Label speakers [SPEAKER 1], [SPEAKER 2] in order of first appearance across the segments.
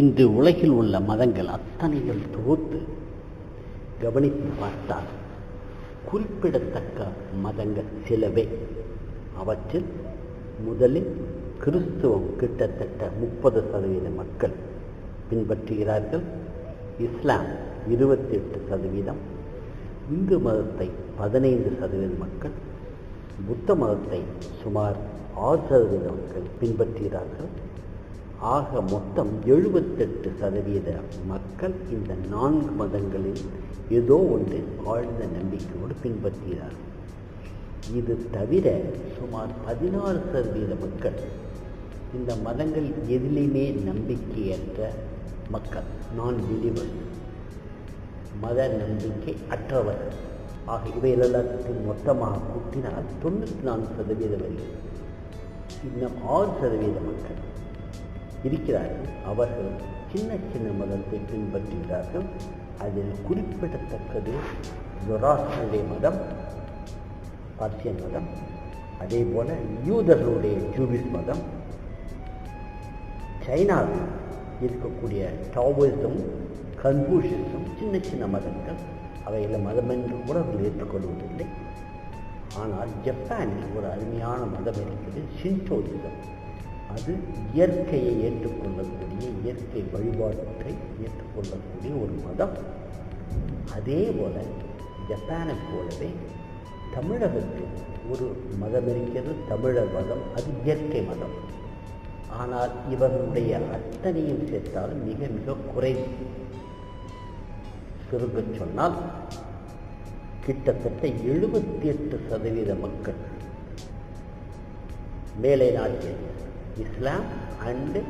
[SPEAKER 1] இன்று உலகில் உள்ள மதங்கள் அத்தனைகள் தொகுத்து கவனித்து பார்த்தால் குறிப்பிடத்தக்க மதங்கள் சிலவே. அவற்றில் முதலில் கிறிஸ்துவம் கிட்டத்தட்ட முப்பது சதவீத மக்கள் பின்பற்றுகிறார்கள். இஸ்லாம் இருபத்தி எட்டு சதவீதம். இந்து மதத்தை பதினைந்து சதவீத மக்கள் புத்த மதத்தை சுமார் ஆறு சதவீத மக்கள் பின்பற்றுகிறார்கள். ஆக மொத்தம் எழுபத்தெட்டு சதவீத மக்கள் இந்த நான்கு மதங்களில் ஏதோ ஒன்று ஆழ்ந்த நம்பிக்கையோடு பின்பற்றுகிறார்கள் இது தவிர சுமார் பதினாறு சதவீத மக்கள் இந்த மதங்கள் எதிலையுமே நம்பிக்கையற்ற மக்கள். நான் பிலிவர் மத நம்பிக்கை அற்றவர். ஆக இவை எல்லாத்தையும் மொத்தமாக கூட்டினால் தொண்ணூற்றி நான்கு சதவீதம் வருகிறது இன்னும் ஆறு சதவீத மக்கள். இருக்கிறார்கள். அவர்கள் சின்ன சின்ன மதத்தை பின்பற்றுகிறார்கள். அதில் குறிப்பிடத்தக்கது ஜொராஸ்டருடைய மதம் பார்சியன் மதம் அதே போல யூதர்களுடைய ஜூபிஸ் மதம். சைனாவில் இருக்கக்கூடிய டாவோயிசம் கன்ஃபூஷிசம் சின்ன சின்ன மதங்கள். அவையில் மதம் என்று கூட அவர்கள் ஏற்றுக்கொள்வதில்லை. ஆனால் ஜப்பானில் ஒரு அருமையான மதம் இருக்கிறது ஷின்டோயிசம் அது இயற்கையை ஏற்றுக்கொள்ளக்கூடிய இயற்கை வழிபாட்டை ஏற்றுக்கொள்ளக்கூடிய ஒரு மதம். அதே போல ஜப்பானை போலவே தமிழகத்தில் ஒரு மதம் இருக்கிறது தமிழர் மதம் அது இயற்கை மதம். ஆனால் இவர்களுடைய அத்தனையும் சேர்த்தாலும் மிக மிக குறைவு. சுருங்க சொன்னால் கிட்டத்தட்ட எழுபத்தி எட்டு சதவீத மக்கள் மேலை நாட்டில் இஸ்லாம் அண்டு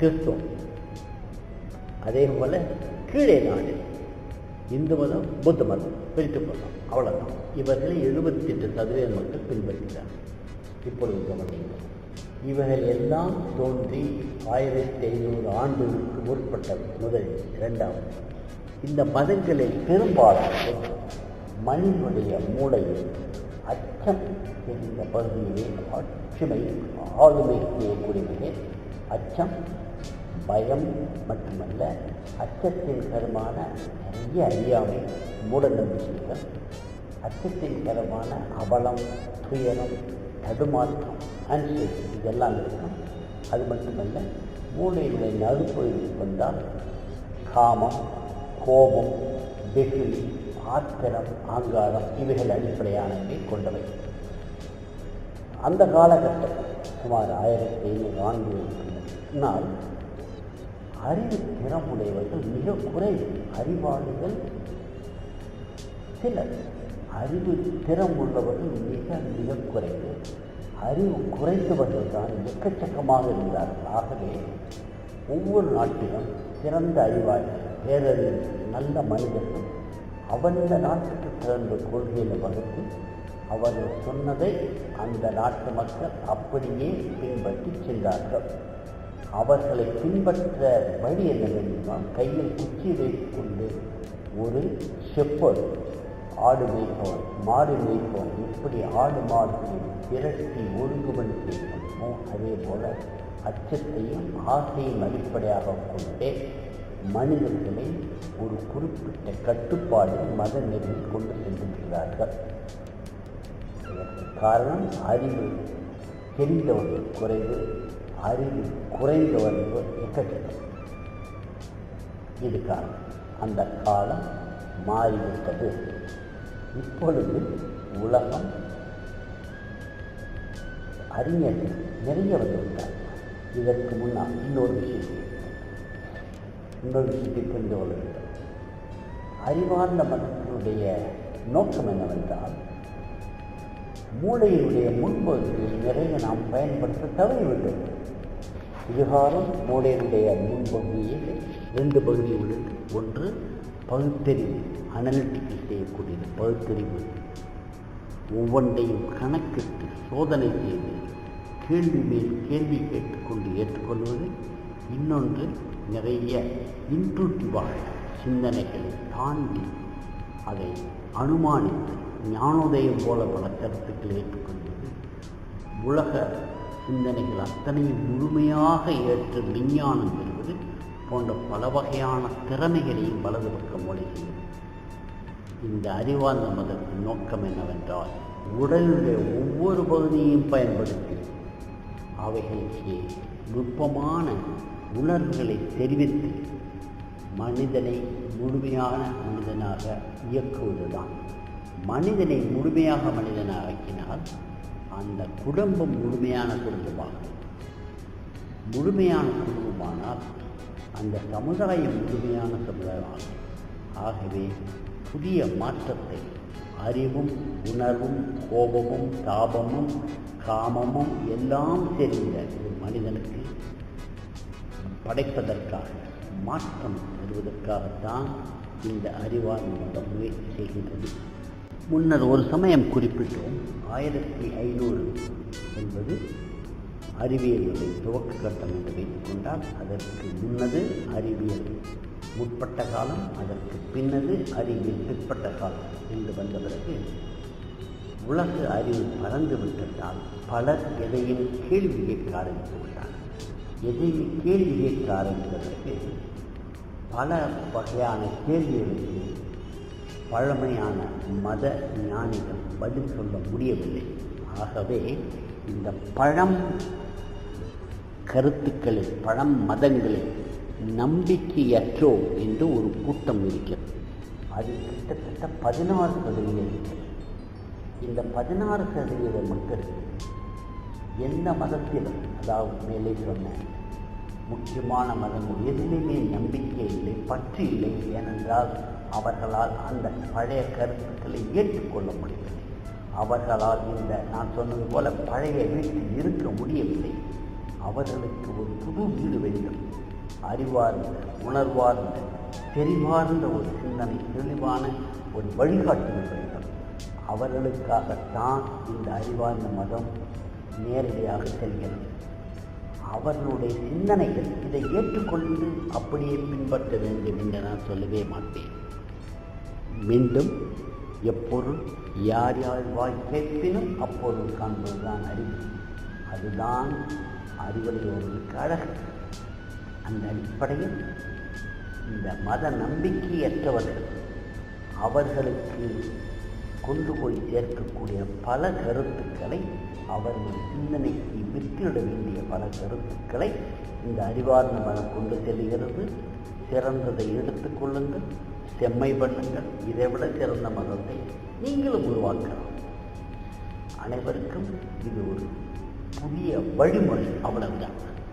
[SPEAKER 1] கிறிஸ்துவம். அதே போல கீழே நாடு. இந்து மதம் புத்த மதம் பிரித்து மதம் அவ்வளோதான் இவர்களை எழுபத்தி எட்டு சதவீத மக்கள் பின்பற்றுகிறார் இப்பொழுது கவனிங்கள் இவர்கள் எல்லாம் தோன்றி ஆயிரத்தி ஐநூறு ஆண்டுகளுக்கு முற்பட்ட முதலில் இரண்டாவது. இந்த மதங்களை பெரும்பாலும் மனிதனுடைய மூளையில் அச்சம் என்ற பகுதியிலே ஒற்றுமை ஆளுமை செய்யக்கூடியவர்களே அச்சம் பயம் மட்டுமல்ல அச்சத்தின் தரமான நிறைய அறியாமை மூட நம்பிக்கைகள். அச்சத்தின் தரமான அவலம் துயரம் தடுமாற்றம் அன்சைட்டி இதெல்லாம் இருக்கும். அது மட்டுமல்ல மூளைகளை நடுப்பகுதியில் வந்தால் காமம் கோபம் வெகுளி ஆத்திரம் ஆங்காரம் இவைகள் அடிப்படையானவை கொண்டவை. அந்த காலகட்டம். சுமார் ஆயிரத்தி ஐநூறு ஆண்டுகளுக்கு முன்னால் அறிவு திறமுடையவர்கள் மிக குறைவு. அறிவாளிகள் சிலர். அறிவு திறம் உள்ளவர்கள் மிக மிக குறைவு. அறிவு குறைந்தவர்கள் தான் எக்கச்சக்கமாக இருந்தார்கள். ஆகவே ஒவ்வொரு நாட்டிலும் சிறந்த அறிவாளிகள் பேரறிவு நல்ல மனிதர்கள் அவந்த நாட்டுக்கு பிறந்த கொள்கையில் வகுத்து அவர்கள் சொன்னதை அந்த நாட்டு மக்கள் அப்படியே பின்பற்றி சென்றார்கள். அவர்களை பின்பற்ற வழி என்னவென்றால் கையில் குச்சி வைத்துக்கொண்டு ஒரு செப்பர் ஆடு மேய்ப்பவன் மாடு மேய்ப்பவன் எப்படி ஆடு மாடுகளை திரட்டி ஒழுங்குபடி செய்யணுமோ அதே போல அச்சத்தையும் ஆசையும் அடிப்படையாக கொண்டே மனிதர்களை ஒரு குறிப்பிட்ட கட்டுப்பாடு மத நெறியில் கொண்டு சென்றிருக்கிறார்கள். காரணம் அறிவு. தெரிந்தவர்கள் குறைவு அறிவு குறைந்தவர்கள் எக்கச்சக்கம் இது காரணம். அந்த காலம் மாறிவிட்டது. இப்பொழுது உலகம் அறிஞர்கள் நிறைய வந்துவிட்டார் இதற்கு முன்னால் இன்னொரு விஷயம். இன்னொரு விஷயத்தை புரிந்து கொள்ள வேண்டும். அறிவார்ந்த மதத்தினுடைய நோக்கம் என்னவென்றால் மூளையினுடைய முன்பகுதியை நிறைய நாம் பயன்படுத்த தவறிவிட்டோம். இதுகாலம் மூளையினுடைய முன்பகுதியில் ரெண்டு பகுதி உள்ளது. ஒன்று பகுத்தறிவு அனலிட்டிக்கல் செய்யக்கூடியது பகுத்தறிவு. ஒவ்வொன்றையும் கணக்கிட்டு சோதனை செய்து கேள்வி மேல் கேள்வி கேட்டுக்கொண்டு ஏற்றுக்கொள்வது. இன்னொன்று நிறைய இன்ட்ரூட்டிவாக சிந்தனைகளை தாண்டி அதை அனுமானித்து ஞானோதயம் போல பல கருத்துக்களை ஏற்றுக்கொண்டது. உலக சிந்தனைகள் அத்தனையும் முழுமையாக ஏற்று விஞ்ஞானம் பெறுவது போன்ற பல வகையான திறமைகளையும் வலது பக்கம் ஒழிகிறது இந்த அறிவார்ந்த மதத்தின் நோக்கம் என்னவென்றால் உடலுடைய ஒவ்வொரு பகுதியையும் பயன்படுத்தி அவைகளுக்கு நுட்பமான உணர்வுகளை தெரிவித்து மனிதனை முழுமையான மனிதனாக இயக்குவதுதான். மனிதனை முழுமையாக மனிதனாக ஆக்கினால் அந்த குடும்பம் முழுமையான குடும்பமாகும் முழுமையான குடும்பமானால் அந்த சமுதாயம் முழுமையான சமுதாயமாகும் ஆகவே புதிய மாற்றத்தை அறிவும் உணர்வும் கோபமும் தாபமும் காமமும் எல்லாம் தெரிந்த ஒரு மனிதனுக்கு படைப்பதற்காக மாற்றம் தருவதற்காகத்தான் இந்த அறிவார்ந்த முயற்சி செய்கின்றது. முன்னர் ஒரு சமயம் குறிப்பிட்டோம். ஆயிரத்தி ஐநூறு என்பது அறிவியலுடைய துவக்க கட்டம் என்று வைத்துக் கொண்டால் அதற்கு முன்னது அறிவியல் முற்பட்ட காலம் அதற்கு பின்னது அறிவியல் பிற்பட்ட காலம் என்று வந்த பிறகு உலக அறிவு பறந்து விட்டதால் பலர் எதையும் கேள்வி கேட்க ஆரம்பித்து விட்டார் எதையும் கேள்வி கேட்க ஆரம்பித்ததற்கு பல வகையான கேள்விகளுக்கு பழமையான மத ஞானிகள் பதில் சொல்ல முடியவில்லை. ஆகவே இந்த பழம் கருத்துக்களில் பழம் மதங்களில் நம்பிக்கையற்றோ என்று ஒரு கூட்டம் இருக்கிறது. அது கிட்டத்தட்ட பதினாறு சதவீதம் இருக்கிறது. இந்த பதினாறு சதவீத மக்களுக்கு எந்த மதத்திலும் அதாவது மேலே சொன்ன முக்கியமான மதங்கள் எதிலுமே நம்பிக்கை இல்லை பற்று இல்லை. ஏனென்றால் அவர்களால் அந்த பழைய கருத்துக்களை ஏற்றுக்கொள்ள முடியவில்லை அவர்களால் இந்த நான் சொன்னது போல பழைய வீட்டில் இருக்க முடியவில்லை. அவர்களுக்கு ஒரு புது வீடு வேண்டும். அறிவார்ந்த உணர்வார்ந்த தெரிவார்ந்த ஒரு சிந்தனை தெளிவான ஒரு வழிகாட்டுதல் வேண்டும். அவர்களுக்காகத்தான் இந்த அறிவார்ந்த மதம் நேரடியாக செல்கிறது அவர்களுடைய சிந்தனைகள் இதை ஏற்றுக்கொண்டு அப்படியே பின்பற்ற வேண்டும் என்று நான் சொல்லவே மாட்டேன். மீண்டும் எப்பொருள் யார் யார் வாய் கேட்பினும் அப்பொருள் காண்பதுதான் அறிவு. அதுதான் அறிவுடையவர்களுக்கு அழகு. அந்த அடிப்படையில் இந்த மத நம்பிக்கையற்றவர்கள் அவர்களுக்கு கொண்டு போய் சேர்க்கக்கூடிய பல கருத்துக்களை அவர்கள் சிந்தனைக்கு விற்றிட வேண்டிய பல கருத்துக்களை இந்த அறிவார்ந்த மனம் கொண்டு செல்கிறது சிறந்ததை எடுத்துக்கொள்ளுங்கள் செம்மை பண்ணுங்கள். இதை விட சிறந்த மதத்தை நீங்களும் உருவாக்கலாம். அனைவருக்கும் இது ஒரு புதிய வழிமுறை அவ்வளவுதான்.